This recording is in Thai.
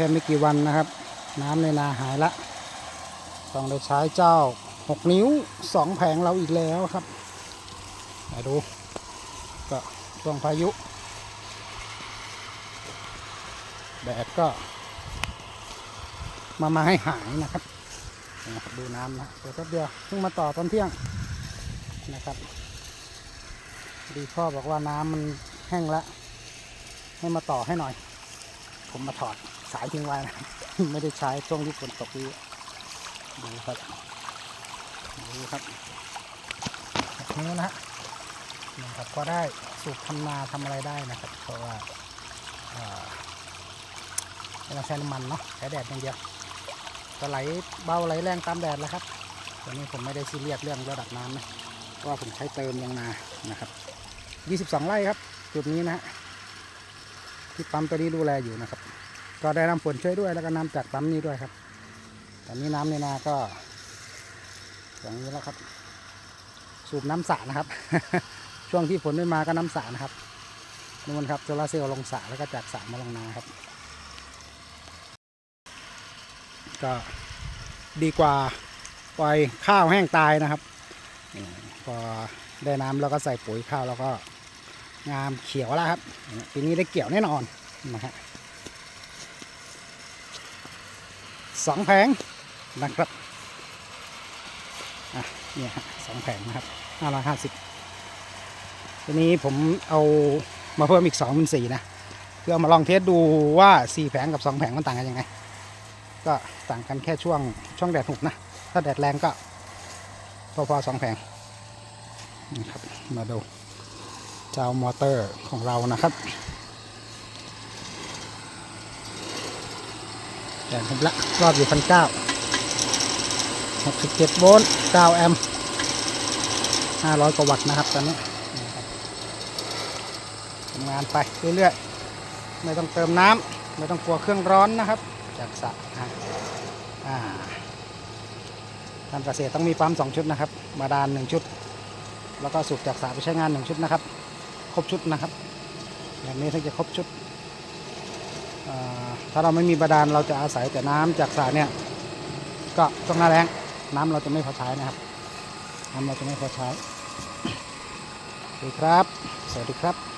ค่ไม่กี่วันนะครับ น้ำในนาหายละ ต้องได้ใช้เจ้า 6 นิ้ว 2 แผงเราอีกแล้วครับมาดู ก็ช่วงพายุ แดดก็ มามาให้หายนะครับนะครับดูน้ำนะเดี๋ยวแป๊บเดียวเพิ่งมาต่อตอนเที่ยงนะครับ ดีพ่อบอกว่าน้ำมันแห้งแล้วให้มาต่อให้หน่อย ผมมาถอด สายทิ้งไว้นะไม่ได้ใช้ช่วงที่ฝนตกนี้ดูครับดูครับแบบนี้นะฮะนะครับก็ได้สูบทำนาทำอะไรได้นะครับ เพราะว่าเอ่อไม่ต้องใช้น้ำมันเนาะใช้แดดอย่างเดียวก็ไหลเบาไหลแรงตามแดดแล้วครับตอนนี้ผมไม่ได้ซีเรียสเรื่องระดับน้ำนะเพราะว่าผมใช้เติมยังนานะครับ 22 ไร่ครับ จุดนี้นะฮะที่ปั๊มตัวนี้ดูแลอยู่นะครับ ก็ได้น้ำฝนช่วยด้วยแล้วก็น้ำจากปั๊มนี้ด้วยครับตอนนี้น้ำในนาก็อย่างนี้แล้วครับ สูบน้ำสระนะครับ ช่วงที่ฝนไม่มาก็น้ำสระนะครับนู่นครับโซลาเซลล์ลงสระแล้วก็จากสระมาลงนาครับ ก็ดีกว่าปล่อยข้าวแห้งตายนะครับพอได้น้ำแล้วก็ใส่ปุ๋ยข้าวแล้วก็งามเขียวแล้วครับปีนี้ได้เกี่ยวแน่นอนนะฮะ สองแผงนะครับอะเนี่ยสองแผงนะครับห้าร้อยห้าสิบทีนี้ผมเอามาเพิ่มอีกสองเป็นสี่นะเพื่อมาลองเทสดูว่าสี่แผงกับสองแผงมันต่างกันยังไง ก็ต่างกันแค่ช่วงช่วงแดดหุบนะ ถ้าแดดแรงก็พอๆสองแผงนะครับมาดูเจ้ามอเตอร์ของเรานะครับ แดดหุบละรอบอยู่พันเก้าหกสิบเจ็ดโวลต์เก้าแอมป์ห้าร้อยกว่าวัตต์นะครับตอนนี้ทำงานไปเรื่อยๆ ไม่ต้องเติมน้ำไม่ต้องกลัวเครื่องร้อนนะครับ จากสระอะอ่าการเกษตรต้องมีปั๊มสองชุดนะครับบาดาลหนึ่งชุด แล้วก็สูบจากสระไปใช้งานหนึ่งชุดนะครับ ครบชุดนะครับ แบบนี้ถึงจะครบชุด ถ้าเราไม่มีบาดาลเราจะอาศัยแต่น้ำจากสระเนี่ย ก็ต้องหน้าแรงน้ำเราจะไม่พอใช้นะครับ น้ำเราจะไม่พอใช้สวัสดีครับ สวัสดีครับ